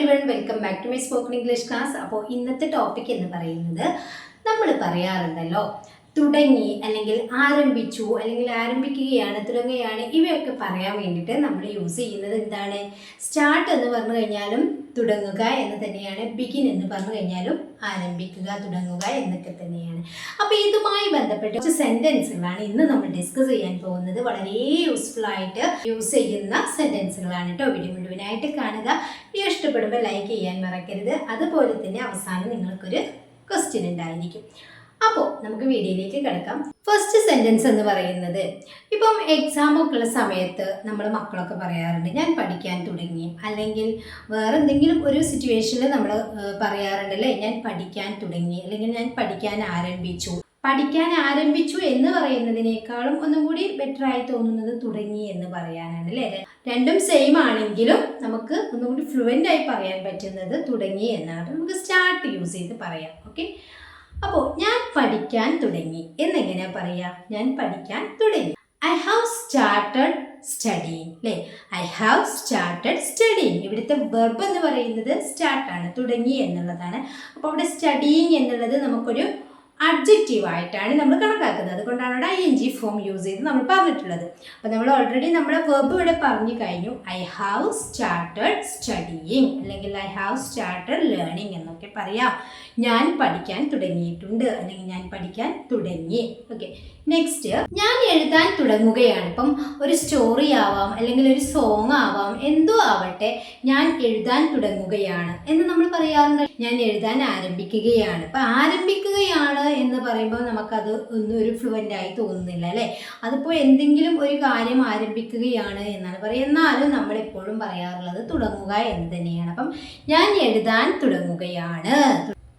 Every one welcome back to my spoken English class അപ്പോൾ ഇന്നത്തെ topic എന്ന് പറയുന്നത് നമ്മൾ പറയാറുണ്ടല്ലോ തുടങ്ങി അല്ലെങ്കിൽ ആരംഭിച്ചു അല്ലെങ്കിൽ ആരംഭിക്കുകയാണ് തുടങ്ങുകയാണ് ഇവയൊക്കെ പറയാൻ വേണ്ടിയിട്ട് നമ്മൾ യൂസ് ചെയ്യുന്നത് എന്താണ്? സ്റ്റാർട്ട് എന്ന് പറഞ്ഞു കഴിഞ്ഞാലും തുടങ്ങുക എന്ന് തന്നെയാണ് ബിഗിൻ എന്ന് പറഞ്ഞു കഴിഞ്ഞാലും ആരംഭിക്കുക തുടങ്ങുക എന്നൊക്കെ തന്നെയാണ്. അപ്പോൾ ഇതുമായി ബന്ധപ്പെട്ട കുറച്ച് സെന്റൻസുകളാണ് ഇന്ന് നമ്മൾ ഡിസ്കസ് ചെയ്യാൻ പോകുന്നത്. വളരെ യൂസ്ഫുൾ ആയിട്ട് യൂസ് ചെയ്യുന്ന സെന്റൻസുകളാണ് കേട്ടോ വീഡിയോ മുഴുവനായിട്ട് കാണുക. വീഡിയോ ഇഷ്ടപ്പെടുമ്പോൾ ലൈക്ക് ചെയ്യാൻ മറക്കരുത്. അതുപോലെ തന്നെ അവസാനം നിങ്ങൾക്കൊരു ക്വസ്റ്റ്യൻ ഉണ്ടായിരിക്കും. അപ്പോൾ നമുക്ക് വീഡിയോയിലേക്ക് കിടക്കാം. ഫസ്റ്റ് സെന്റൻസ് എന്ന് പറയുന്നത് ഇപ്പം എക്സാം ഒക്കെ ഉള്ള സമയത്ത് നമ്മൾ മക്കളൊക്കെ പറയാറുണ്ട് ഞാൻ പഠിക്കാൻ തുടങ്ങി. അല്ലെങ്കിൽ വേറെ എന്തെങ്കിലും ഒരു സിറ്റുവേഷനിൽ നമ്മൾ പറയാറുണ്ട് അല്ലേ? ഞാൻ പഠിക്കാൻ തുടങ്ങി. അല്ലെങ്കിൽ ഞാൻ പഠിക്കാൻ ആരംഭിച്ചു. പഠിക്കാൻ ആരംഭിച്ചു എന്ന് പറയുന്നതിനേക്കാളും ഒന്നും കൂടി ബെറ്റർ ആയി തോന്നുന്നത് തുടങ്ങി എന്ന് പറയാനാണ് അല്ലേ? രണ്ടും സെയിം ആണെങ്കിലും നമുക്ക് ഒന്നുകൂടി ഫ്ലുവന്റ് ആയി പറയാൻ പറ്റുന്നത് തുടങ്ങി എന്നാണ്. നമുക്ക് സ്റ്റാർട്ട് യൂസ് ചെയ്ത് പറയാം. ഓക്കെ അപ്പോൾ ഞാൻ പഠിക്കാൻ തുടങ്ങി. എന്നെങ്ങനെ പറയാ? ഞാൻ പഠിക്കാൻ തുടങ്ങി. ഐ ഹാവ് സ്റ്റാർട്ടഡ് സ്റ്റഡി അല്ലേ ഐ ഹാവ് സ്റ്റാർട്ടഡ് സ്റ്റഡി ഇവിടുത്തെ വെർബ് എന്ന് പറയുന്നത് സ്റ്റാർട്ടാണ് തുടങ്ങി എന്നുള്ളതാണ്. അപ്പോൾ അവിടെ സ്റ്റഡിങ് എന്നുള്ളത് നമുക്കൊരു അഡ്ജക്റ്റീവ് ആയിട്ടാണ് നമ്മൾ കണക്കാക്കുന്നത്. അതുകൊണ്ടാണ് അവിടെ I N G form use ചെയ്ത് നമ്മൾ പറഞ്ഞിട്ടുള്ളത്. അപ്പോൾ നമ്മൾ ഓൾറെഡി നമ്മുടെ വെർബ് ഇവിടെ പറഞ്ഞു കഴിഞ്ഞു. ഐ ഹാവ് സ്റ്റാർട്ടഡ് സ്റ്റഡിയിങ് അല്ലെങ്കിൽ ഐ ഹാവ് സ്റ്റാർട്ടഡ് ലേണിംഗ് എന്നൊക്കെ പറയാം. ഞാൻ പഠിക്കാൻ തുടങ്ങിയിട്ടുണ്ട്. അല്ലെങ്കിൽ ഞാൻ പഠിക്കാൻ തുടങ്ങി. ഓക്കെ നെക്സ്റ്റ് ഞാൻ എഴുതാൻ തുടങ്ങുകയാണ്. ഇപ്പം ഒരു സ്റ്റോറി ആവാം അല്ലെങ്കിൽ ഒരു സോങ് ആവാം എന്തോ ആവട്ടെ ഞാൻ എഴുതാൻ തുടങ്ങുകയാണ് എന്ന് നമ്മൾ പറയാറുണ്ട്. ഞാൻ എഴുതാൻ ആരംഭിക്കുകയാണ്. ഇപ്പം ആരംഭിക്കുകയാണ് എന്ന് പറയുമ്പോൾ നമുക്കത് ഒന്നും ഒരു ഫ്ലുവന്റ് ആയി തോന്നുന്നില്ല അല്ലേ? അതിപ്പോൾ എന്തെങ്കിലും ഒരു കാര്യം ആരംഭിക്കുകയാണ് എന്നാണ് പറയുക. എന്നാലും നമ്മളെപ്പോഴും പറയാറുള്ളത് തുടങ്ങുക എന്ന് തന്നെയാണ്. അപ്പം ഞാൻ എഴുതാൻ തുടങ്ങുകയാണ്.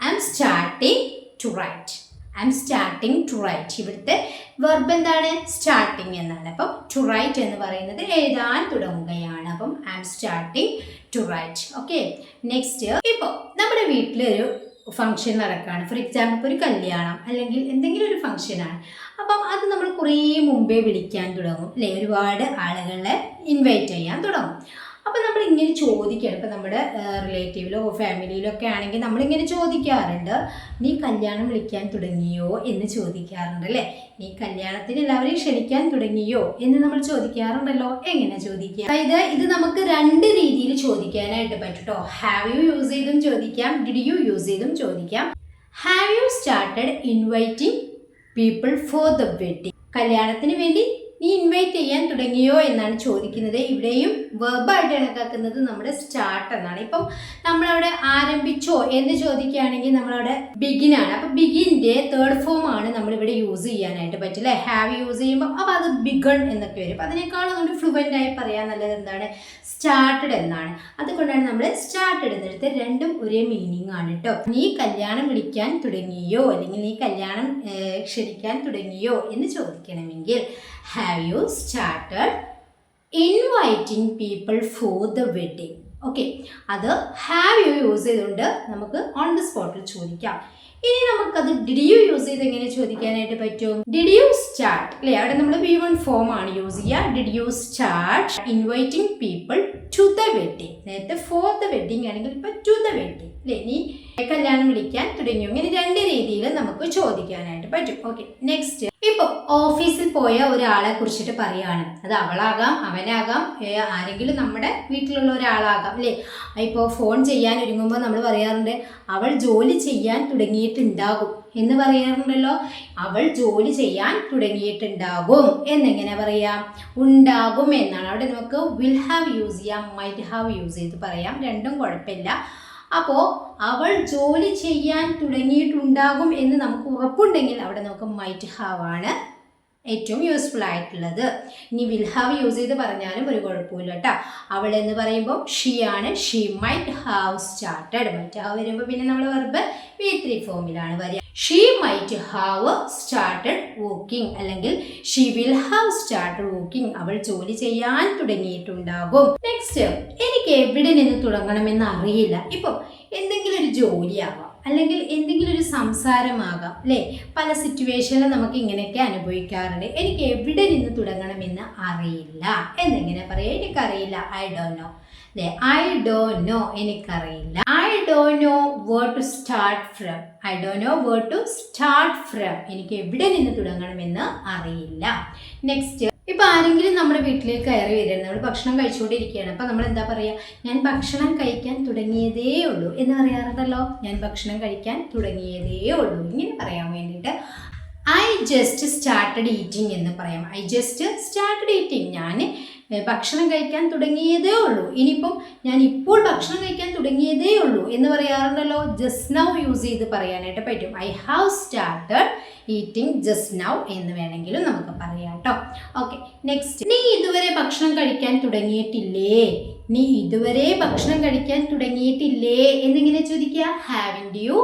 I'm starting to write I'm starting to write ഇവിടുത്തെ വെർബ് എന്താണ്? സ്റ്റാർട്ടിങ് എന്നാണ്. അപ്പം ടു റൈറ്റ് എന്ന് പറയുന്നത് എഴുതാൻ തുടങ്ങുകയാണ്. അപ്പം I'm starting to write okay next ഇപ്പോൾ നമ്മുടെ വീട്ടിലൊരു ഫംഗ്ഷൻ നടക്കുകയാണ് ഫോർ എക്സാമ്പിൾ ഇപ്പോൾ ഒരു കല്യാണം അല്ലെങ്കിൽ എന്തെങ്കിലും ഒരു ഫംഗ്ഷനാണ് അപ്പം അത് നമ്മൾ കുറേ മുമ്പേ വിളിക്കാൻ തുടങ്ങും. അല്ലേ? ഒരുപാട് ആളുകളെ ഇൻവൈറ്റ് ചെയ്യാൻ തുടങ്ങും. അപ്പം നമ്മൾ ഇങ്ങനെ ചോദിക്കുകയാണ് ഇപ്പം നമ്മുടെ റിലേറ്റീവിലോ ഫാമിലിയിലോ ഒക്കെ ആണെങ്കിൽ നമ്മളിങ്ങനെ ചോദിക്കാറുണ്ട്. നീ കല്യാണം വിളിക്കാൻ തുടങ്ങിയോ? എന്ന് ചോദിക്കാറുണ്ട് അല്ലേ? നീ കല്യാണത്തിന് എല്ലാവരെയും ക്ഷണിക്കാൻ തുടങ്ങിയോ? എന്ന് നമ്മൾ ചോദിക്കാറുണ്ടല്ലോ. എങ്ങനെ ചോദിക്കുക അതായത് ഇത് നമുക്ക് രണ്ട് രീതിയിൽ ചോദിക്കാനായിട്ട് പറ്റും കേട്ടോ ഹാവ് യു യൂസ് ചെയ്തും ചോദിക്കാം. ഡിഡ് യു യൂസ് ചെയ്തും ചോദിക്കാം. Have you started inviting people for the wedding കല്യാണത്തിന് വേണ്ടി നീ ഇൻവൈറ്റ് ചെയ്യാൻ തുടങ്ങിയോ എന്നാണ് ചോദിക്കുന്നത്. ഇവിടെയും വെർബായിട്ട് കണക്കാക്കുന്നത് നമ്മുടെ സ്റ്റാർട്ട് എന്നാണ്. ഇപ്പം നമ്മളവിടെ ആരംഭിച്ചോ എന്ന് ചോദിക്കുകയാണെങ്കിൽ നമ്മളവിടെ ബിഗിൻ ആണ്. അപ്പം ബിഗിന്റെ തേർഡ് ഫോം ആണ് നമ്മളിവിടെ യൂസ് ചെയ്യാനായിട്ട് പറ്റില്ല ഹാവ് യൂസ് ചെയ്യുമ്പോൾ അപ്പോൾ അത് ബിഗൺ എന്നൊക്കെ വരും. അപ്പം അതിനേക്കാളും നമ്മൾ ഫ്ലുവന്റ് ആയി പറയാൻ നല്ലത് എന്താണ്? സ്റ്റാർട്ടഡ് എന്നാണ്. അതുകൊണ്ടാണ് നമ്മൾ സ്റ്റാർട്ടഡ് എന്നെടുത്ത് രണ്ടും ഒരേ മീനിങ് ആണ് കേട്ടോ നീ കല്യാണം വിളിക്കാൻ തുടങ്ങിയോ? അല്ലെങ്കിൽ നീ കല്യാണം ക്ഷണിക്കാൻ തുടങ്ങിയോ എന്ന് ചോദിക്കണമെങ്കിൽ have you started inviting people for the wedding okay അത് ഹാവ് യു യൂസ് ചെയ്തുകൊണ്ട് നമുക്ക് ഓൺ ദ സ്പോട്ടിൽ ചോദിക്കാം. ഇനി നമുക്കത് ഡിഡ് യു യൂസ് ചെയ്ത് എങ്ങനെ ചോദിക്കാനായിട്ട് പറ്റും? ഡിഡ് യു സ്റ്റാർട്ട് അല്ലേ? അവിടെ നമ്മൾ വി വൺ ഫോം ആണ് യൂസ് ചെയ്യുക did you start inviting people to the wedding നേരത്തെ ഫോർ ദ വെഡിങ് ആണെങ്കിൽ ഇപ്പൊ ടു ദ വെഡിങ് അല്ലേ? ഇനി കല്യാണം വിളിക്കാൻ തുടങ്ങി ഇങ്ങനെ രണ്ട് രീതിയിൽ നമുക്ക് ചോദിക്കാനായിട്ട് പറ്റും. ഓക്കെ നെക്സ്റ്റ് ഇപ്പൊ ഓഫീസിൽ പോയ ഒരാളെ കുറിച്ചിട്ട് പറയാണ്. അത് അവളാകാം അവനാകാം ആരെങ്കിലും നമ്മുടെ വീട്ടിലുള്ള ഒരാളാകാം. അല്ലേ? ഇപ്പോൾ ഫോൺ ചെയ്യാൻ ഒരുങ്ങുമ്പോൾ നമ്മൾ പറയാറുണ്ട് അവൾ ജോലി ചെയ്യാൻ തുടങ്ങിയിട്ടുണ്ടാകും എന്ന് പറയാറുണ്ടല്ലോ. അവൾ ജോലി ചെയ്യാൻ തുടങ്ങിയിട്ടുണ്ടാകും എന്നെങ്ങനെ പറയാം? ഉണ്ടാകും എന്നാണ്. അവിടെ നമുക്ക് വിൽ ഹാവ് യൂസ് ചെയ്യാം മൈറ്റ് ഹാവ് യൂസ് ചെയ്ത് പറയാം. രണ്ടും കുഴപ്പമില്ല. അപ്പോൾ അവൾ ജോലി ചെയ്യാൻ തുടങ്ങിയിട്ടുണ്ടാകും എന്ന് നമുക്ക് ഉറപ്പുണ്ടെങ്കിൽ അവിടെ നമുക്ക് മൈറ്റ് ഹാവ് ആണ്. ഏറ്റവും യൂസ്ഫുൾ ആയിട്ടുള്ളത്. ഇനി വിൽ ഹാവ് യൂസ് ചെയ്ത് പറഞ്ഞാലും ഒരു കുഴപ്പമില്ല കേട്ടോ അവൾ എന്ന് പറയുമ്പോൾ ഷീ ആണ്. She might have started might have വരുമ്പോൾ പിന്നെ നമ്മൾ വെർബ് വി ത്രീ ഫോമിലാണ് വരിക. She might have started walking അല്ലെങ്കിൽ she will have started walking അവൾ ജോലി ചെയ്യാൻ തുടങ്ങിയിട്ടുണ്ടാകും. നെക്സ്റ്റ് എനിക്ക് എവിടെ നിന്ന് തുടങ്ങണമെന്ന് അറിയില്ല. ഇപ്പം എന്തെങ്കിലും ഒരു ജോലിയാവാം അല്ലെങ്കിൽ എന്തെങ്കിലും ഒരു സംസാരമാകാം അല്ലേ? പല സിറ്റുവേഷനിലും നമുക്ക് ഇങ്ങനെയൊക്കെ അനുഭവിക്കാറുണ്ട്. എനിക്ക് എവിടെ നിന്ന് തുടങ്ങണമെന്ന് അറിയില്ല. എന്നെങ്ങനെ പറയാം? എനിക്കറിയില്ല. ഐ ഡോ നോ അല്ലെ ഐ ഡോ നോ എനിക്കറിയില്ല. I Dr know where to start from I Dr know where to start from എനിക്ക് എവിടെ നിന്ന് തുടങ്ങണമെന്ന് അറിയില്ല. നെക്സ്റ്റ് ഇപ്പൊ ആരെങ്കിലും നമ്മുടെ വീട്ടിലേക്ക് കയറി വരികയാണ് നമ്മൾ ഭക്ഷണം കഴിച്ചുകൊണ്ടിരിക്കുകയാണ് അപ്പൊ നമ്മൾ എന്താ പറയാ? ഞാൻ ഭക്ഷണം കഴിക്കാൻ തുടങ്ങിയതേ ഉള്ളൂ എന്ന് പറയാറുണ്ടല്ലോ? ഞാൻ ഭക്ഷണം കഴിക്കാൻ തുടങ്ങിയതേ ഉള്ളൂ. ഇങ്ങനെ പറയാൻ വേണ്ടിയിട്ട് ഐ ജസ്റ്റ് സ്റ്റാർട്ടഡ് ഈറ്റിംഗ് എന്ന് പറയാം. ഐ ജസ്റ്റ് സ്റ്റാർട്ടഡ് ഈറ്റിംഗ് ഞാൻ ഭക്ഷണം കഴിക്കാൻ തുടങ്ങിയതേ ഉള്ളൂ. ഇനിയിപ്പം ഞാൻ ഇപ്പോൾ ഭക്ഷണം കഴിക്കാൻ തുടങ്ങിയതേ ഉള്ളൂ എന്ന് പറയാറുണ്ടല്ലോ. ജസ്റ്റ് നൗ യൂസ് ചെയ്ത് പറയാനായിട്ട് പറ്റും. I have started eating just now എന്ന് വേണമെങ്കിലും നമുക്ക് പറയാം കേട്ടോ ഓക്കെ നെക്സ്റ്റ് നീ ഇതുവരെ ഭക്ഷണം കഴിക്കാൻ തുടങ്ങിയിട്ടില്ലേ? നീ ഇതുവരെ ഭക്ഷണം കഴിക്കാൻ തുടങ്ങിയിട്ടില്ലേ? എന്നിങ്ങനെ ചോദിക്കുക. Haven't you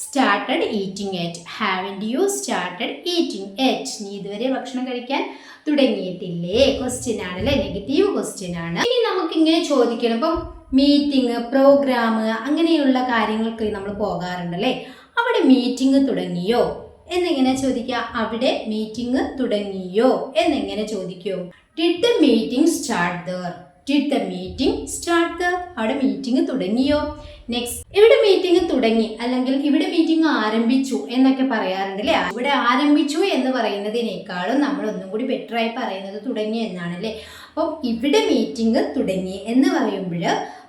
started eating yet haven't you started eating yet നീ ഇതുവരെ ഭക്ഷണം കഴിക്കാൻ തുടങ്ങിയിട്ടില്ലേ? ക്വസ്റ്റ്യൻ ആണ് അല്ലെ നെഗറ്റീവ് ക്വസ്റ്റ്യൻ ആണ്. ഇനി നമുക്ക് ഇങ്ങനെ ചോദിക്കണം. ഇപ്പം മീറ്റിംഗ് പ്രോഗ്രാം അങ്ങനെയുള്ള കാര്യങ്ങൾക്ക് നമ്മൾ പോകാറുണ്ടല്ലേ? അവിടെ മീറ്റിംഗ് തുടങ്ങിയോ? എന്നിങ്ങനെ ചോദിക്കുക. അവിടെ മീറ്റിംഗ് തുടങ്ങിയോ? എന്നെങ്ങനെ ചോദിക്കൂ. Did the meeting start there did the meeting start the അവിടെ മീറ്റിംഗ് തുടങ്ങിയോ? നെക്സ്റ്റ് ഇവിടെ മീറ്റിംഗ് തുടങ്ങി. അല്ലെങ്കിൽ ഇവിടെ മീറ്റിംഗ് ആരംഭിച്ചു എന്നൊക്കെ പറയാറുണ്ട് അല്ലേ? ഇവിടെ ആരംഭിച്ചു എന്ന് പറയുന്നതിനേക്കാളും നമ്മൾ ഒന്നും കൂടി ബെറ്റർ ആയി പറയുന്നത് തുടങ്ങി എന്നാണ് അല്ലേ? അപ്പോൾ ഇവിടെ മീറ്റിംഗ് തുടങ്ങി എന്ന് പറയുമ്പോൾ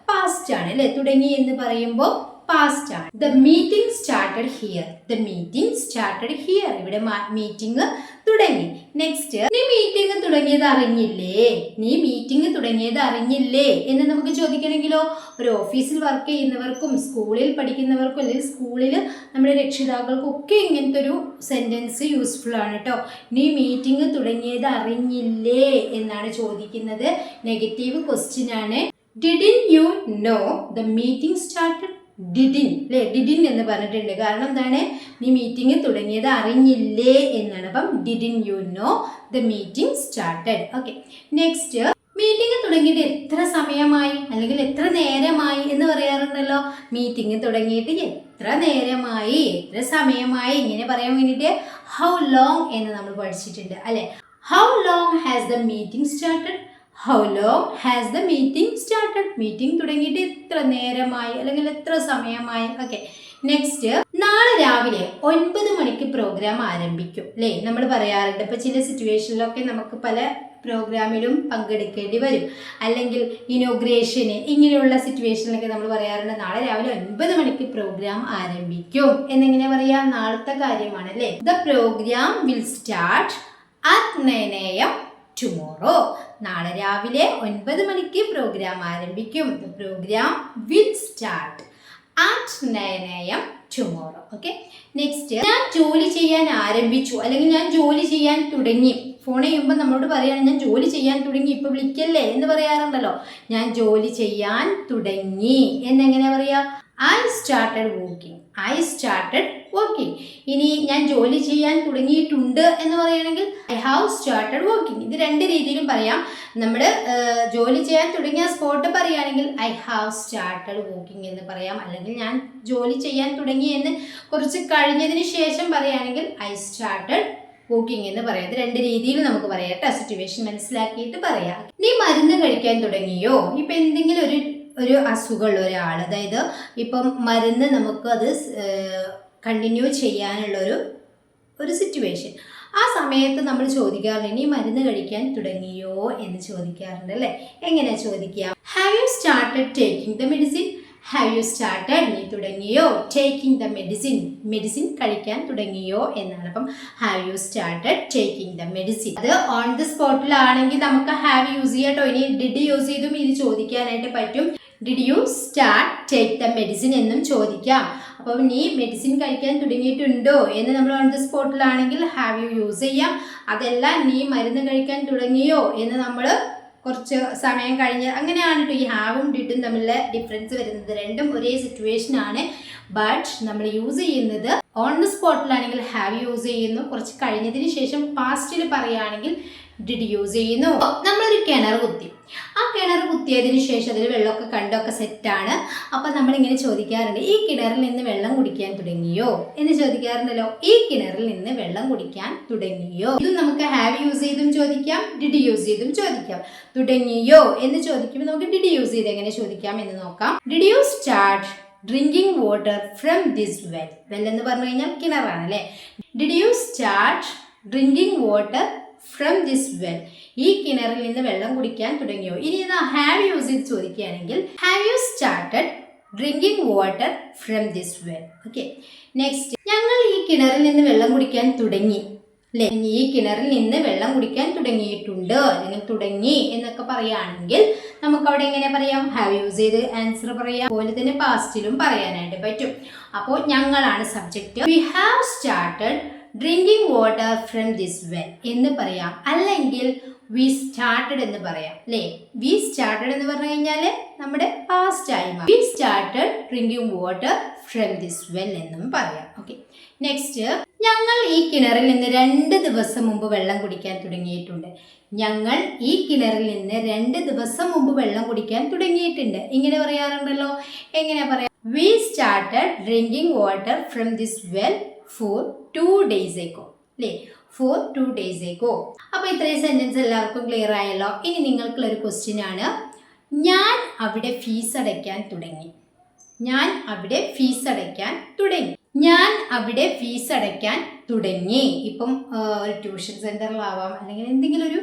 പാസ്റ്റ് ആണ് അല്ലേ? തുടങ്ങി എന്ന് പറയുമ്പോൾ പാസ്റ്റ് ആണ്. The meeting started here the meeting started here ഇവിടെ മീറ്റിംഗ് തുടങ്ങി. നെക്സ്റ്റ് നീ മീറ്റിംഗ് തുടങ്ങിയത് അറിഞ്ഞില്ലേ? നീ മീറ്റിംഗ് തുടങ്ങിയത് അറിഞ്ഞില്ലേ? എന്ന് നമുക്ക് ചോദിക്കണമെങ്കിലോ? ഒരു ഓഫീസിൽ വർക്ക് ചെയ്യുന്നവർക്കും സ്കൂളിൽ പഠിക്കുന്നവർക്കും അല്ലെങ്കിൽ സ്കൂളിൽ നമ്മുടെ രക്ഷിതാക്കൾക്കും ഒക്കെ ഇങ്ങനത്തെ ഒരു സെന്റൻസ് യൂസ്ഫുൾ ആണ് കേട്ടോ നീ മീറ്റിംഗ് തുടങ്ങിയത് അറിഞ്ഞില്ലേ എന്നാണ് ചോദിക്കുന്നത്. നെഗറ്റീവ് ക്വസ്റ്റ്യൻ ആണ്. Didn't you know the meeting started didn't അല്ലേ ഡിഡിൻ എന്ന് പറഞ്ഞിട്ടുണ്ട്. കാരണം എന്താണ്? നീ മീറ്റിംഗ് തുടങ്ങിയത് അറിഞ്ഞില്ലേ എന്നാണ്. അപ്പം didn't you know the meeting started okay next meeting തുടങ്ങിയിട്ട് എത്ര സമയമായി? അല്ലെങ്കിൽ എത്ര നേരമായി എന്ന് പറയാറുണ്ടല്ലോ? മീറ്റിംഗ് തുടങ്ങിയിട്ട് എത്ര നേരമായി? എത്ര സമയമായി? ഇങ്ങനെ പറയാൻ വേണ്ടിയിട്ട് ഹൗ ലോങ് എന്ന് നമ്മൾ പഠിച്ചിട്ടുണ്ട്. അല്ലെ? How long has the meeting started how long has the meeting started meeting തുടങ്ങിയിട്ട് എത്ര നേരമായി? അല്ലെങ്കിൽ എത്ര സമയമായി? ഓക്കെ നെക്സ്റ്റ് നാളെ രാവിലെ ഒൻപത് മണിക്ക് പ്രോഗ്രാം ആരംഭിക്കും. അല്ലേ നമ്മൾ പറയാറുണ്ട്. ഇപ്പൊ ചില സിറ്റുവേഷനിലൊക്കെ നമുക്ക് പല പ്രോഗ്രാമിലും പങ്കെടുക്കേണ്ടി വരും. അല്ലെങ്കിൽ ഇനോഗ്രേഷന് ഇങ്ങനെയുള്ള സിറ്റുവേഷനിലൊക്കെ നമ്മൾ പറയാറുണ്ട്. നാളെ രാവിലെ ഒൻപത് മണിക്ക് പ്രോഗ്രാം ആരംഭിക്കും. എന്നിങ്ങനെ പറയാം? നാളത്തെ കാര്യമാണ് അല്ലേ the programme will start at M tomorrow നാളെ രാവിലെ ഒൻപത് മണിക്ക് പ്രോഗ്രാം ആരംഭിക്കും. Programme will start at nine A M tomorrow okay next ഞാൻ ജോലി ചെയ്യാൻ ആരംഭിച്ചു. അല്ലെങ്കിൽ ഞാൻ ജോലി ചെയ്യാൻ തുടങ്ങി. ഫോൺ ചെയ്യുമ്പോൾ നമ്മളോട് പറയാണ് ഞാൻ ജോലി ചെയ്യാൻ തുടങ്ങി. ഇപ്പൊ വിളിക്കല്ലേ? എന്ന് പറയാറുണ്ടല്ലോ. ഞാൻ ജോലി ചെയ്യാൻ തുടങ്ങി. എന്നെങ്ങനെ പറയാ? I started working I started working ഇനി ഞാൻ ജോലി ചെയ്യാൻ തുടങ്ങിയിട്ടുണ്ട് എന്ന് പറയുകയാണെങ്കിൽ ഐ ഹാവ് സ്റ്റാർട്ടഡ് വർക്കിംഗ് ഇത് രണ്ട് രീതിയിലും പറയാം. നമ്മൾ ജോലി ചെയ്യാൻ തുടങ്ങിയ സ്പോട്ട് പറയുകയാണെങ്കിൽ ഐ ഹാവ് സ്റ്റാർട്ടഡ് വർക്കിംഗ് എന്ന് പറയാം. അല്ലെങ്കിൽ ഞാൻ ജോലി ചെയ്യാൻ തുടങ്ങി എന്ന് കുറച്ച് കഴിഞ്ഞതിന് ശേഷം പറയുകയാണെങ്കിൽ ഐ സ്റ്റാർട്ടഡ് കുക്കിംഗ് എന്ന് പറയാം. രണ്ട് രീതിയിൽ നമുക്ക് പറയാം കേട്ടോ. സിറ്റുവേഷൻ മനസ്സിലാക്കിയിട്ട് പറയാം. നീ മരുന്ന് കഴിക്കാൻ തുടങ്ങിയോ? ഇപ്പം എന്തെങ്കിലും ഒരു ഒരു അസുഖമുള്ള ഒരാൾ. അതായത് ഇപ്പം മരുന്ന് നമുക്ക് അത് കണ്ടിന്യൂ ചെയ്യാനുള്ളൊരു ഒരു സിറ്റുവേഷൻ ആ സമയത്ത് നമ്മൾ ചോദിക്കാറുണ്ട് ഇനി മരുന്ന് കഴിക്കാൻ തുടങ്ങിയോ? എന്ന് ചോദിക്കാറുണ്ട് അല്ലേ? എങ്ങനെ ചോദിക്കുക? Have you started taking the medicine have you started നീ തുടങ്ങിയോ? ടേക്കിംഗ് ദ മെഡിസിൻ മെഡിസിൻ കഴിക്കാൻ തുടങ്ങിയോ? എന്നാണ്. അപ്പം have you started taking the medicine അത് ഓൺ ദി സ്പോട്ടിലാണെങ്കിൽ നമുക്ക് ഹാവ് യൂസ് ചെയ്യാട്ടോ. ഇനി ഡിഡ് യൂസ് ചെയ്തും ഇത് ചോദിക്കാനായിട്ട് പറ്റും. Did you start take the medicine എന്നും ചോദിക്കാം. അപ്പോൾ നീ മെഡിസിൻ കഴിക്കാൻ തുടങ്ങിയിട്ടുണ്ടോ എന്ന് നമ്മൾ ഓൺ ദി സ്പോട്ടിലാണെങ്കിൽ ഹാവ് യു യൂസ് ചെയ്യാം. അതല്ല നീ മരുന്ന് കഴിക്കാൻ തുടങ്ങിയോ എന്ന് നമ്മൾ കുറച്ച് സമയം കഴിഞ്ഞ് അങ്ങനെയാണ് കേട്ടോ ഈ ഹാവും ഡിഡും തമ്മിലുള്ള ഡിഫറൻസ് വരുന്നത്. രണ്ടും ഒരേ സിറ്റുവേഷൻ ആണ്. ബട്ട് നമ്മൾ യൂസ് ചെയ്യുന്നത് ഓൺ ദ സ്പോട്ടിലാണെങ്കിൽ ഹാവ് യൂസ് ചെയ്യുന്നു. കുറച്ച് കഴിഞ്ഞതിന് ശേഷം പാസ്റ്റിൽ പറയുകയാണെങ്കിൽ ഡിഡ് യൂസ് ചെയ്യുന്നു. നമ്മളൊരു കിണർ കുത്തി. ആ കിണർ കുത്തിയതിന് ശേഷം അതിൽ വെള്ളമൊക്കെ കണ്ടൊക്കെ സെറ്റാണ് അപ്പം നമ്മളിങ്ങനെ ചോദിക്കാറുണ്ട് ഈ കിണറിൽ നിന്ന് വെള്ളം കുടിക്കാൻ തുടങ്ങിയോ? എന്ന് ചോദിക്കാറുണ്ടല്ലോ. ഈ കിണറിൽ നിന്ന് വെള്ളം കുടിക്കാൻ തുടങ്ങിയോ? ഇത് നമുക്ക് ഹാവ് യൂസ് ചെയ്തും ചോദിക്കാം ഡിഡ് യൂസ് ചെയ്തും ചോദിക്കാം. തുടങ്ങിയോ എന്ന് ചോദിക്കുമ്പോൾ നമുക്ക് ഡിഡ് യൂസ് ചെയ്ത് എങ്ങനെ ചോദിക്കാം എന്ന് നോക്കാം. Did you start drinking water from this well well എന്ന് പറഞ്ഞു കഴിഞ്ഞാൽ കിണറാണ് അല്ലേ? Did you start drinking water from this well ഈ കിണറിൽ നിന്ന് വെള്ളം കുടിക്കാൻ തുടങ്ങിയോ? ഇനി ഇത് ഹാവ് യൂസ് ഇത് ചോദിക്കുകയാണെങ്കിൽ have you started drinking water from this well okay next ഞങ്ങൾ ഈ കിണറിൽ നിന്ന് വെള്ളം കുടിക്കാൻ തുടങ്ങി. അല്ലേ ഈ കിണറിൽ നിന്ന് വെള്ളം കുടിക്കാൻ തുടങ്ങിയിട്ടുണ്ട്. അല്ലെങ്കിൽ തുടങ്ങി എന്നൊക്കെ പറയുകയാണെങ്കിൽ നമുക്ക് അവിടെ എങ്ങനെ പറയാം? ഹാവ് യൂസ് ചെയ്ത് ആൻസർ പറയാം. അതുപോലെ തന്നെ പാസ്റ്റിലും പറയാനായിട്ട് പറ്റും. അപ്പോൾ ഞങ്ങളാണ് subject we have started drinking water from this well എന്ന് പറയാം. അല്ലെങ്കിൽ വി സ്റ്റാർട്ടഡ് എന്ന് പറയാം. അല്ലേ? വി സ്റ്റാർട്ടഡ് എന്ന് പറഞ്ഞു കഴിഞ്ഞാൽ നമ്മുടെ പാസ്റ്റ് ആയി we started drinking water from this well എന്നും പറയാം. ഓക്കെ നെക്സ്റ്റ് ഞങ്ങൾ ഈ കിണറിൽ നിന്ന് രണ്ട് ദിവസം മുമ്പ് വെള്ളം കുടിക്കാൻ തുടങ്ങിയിട്ടുണ്ട്. ഞങ്ങൾ ഈ കിണറിൽ നിന്ന് രണ്ട് ദിവസം മുമ്പ് വെള്ളം കുടിക്കാൻ തുടങ്ങിയിട്ടുണ്ട്. ഇങ്ങനെ പറയാറുണ്ടല്ലോ? എങ്ങനെ പറയാം we started drinking water from this well for two days ago അല്ലേ ഫോർ ടു ഡേയ്സ് ഏക്കോ അപ്പോൾ ഇത്രയും സെന്റൻസ് എല്ലാവർക്കും ക്ലിയർ ആയല്ലോ. ഇനി നിങ്ങൾക്കുള്ള ഒരു ക്വസ്റ്റ്യൻ ആണ്. ഞാൻ അവിടെ ഫീസ് അടയ്ക്കാൻ തുടങ്ങി. ഞാൻ അവിടെ ഫീസ് അടയ്ക്കാൻ തുടങ്ങി. ഞാൻ അവിടെ ഫീസ് അടയ്ക്കാൻ തുടങ്ങി. ഇപ്പം ഒരു ട്യൂഷൻ സെന്ററിലാവാം അല്ലെങ്കിൽ എന്തെങ്കിലും ഒരു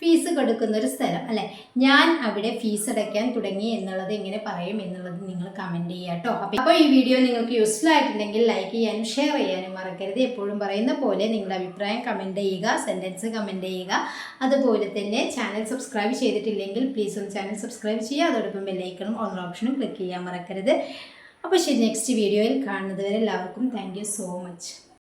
ഫീസ് കൊടുക്കുന്ന ഒരു സ്ഥലം അല്ലെ? ഞാൻ അവിടെ ഫീസ് അടയ്ക്കാൻ തുടങ്ങി എന്നുള്ളത് എങ്ങനെ പറയും എന്നുള്ളത് നിങ്ങൾ കമന്റ് ചെയ്യുക കേട്ടോ. അപ്പോൾ ഈ വീഡിയോ നിങ്ങൾക്ക് യൂസ്ഫുൾ ആയിട്ടുണ്ടെങ്കിൽ ലൈക്ക് ചെയ്യാനും ഷെയർ ചെയ്യാനും മറക്കരുത്. എപ്പോഴും പറയുന്ന പോലെ നിങ്ങളുടെ അഭിപ്രായം കമന്റ് ചെയ്യുക സെന്റൻസ് കമന്റ് ചെയ്യുക. അതുപോലെ തന്നെ ചാനൽ സബ്സ്ക്രൈബ് ചെയ്തിട്ടില്ലെങ്കിൽ പ്ലീസ് ഒന്ന് ചാനൽ സബ്സ്ക്രൈബ് ചെയ്യുക. അതോടൊപ്പം ബെല്ലൈക്കണും ഓൺ ഓപ്ഷനും ക്ലിക്ക് ചെയ്യാൻ മറക്കരുത്. അപ്പോൾ ശരി നെക്സ്റ്റ് വീഡിയോയിൽ കാണുന്നത് വരെ എല്ലാവർക്കും താങ്ക് സോ മച്ച്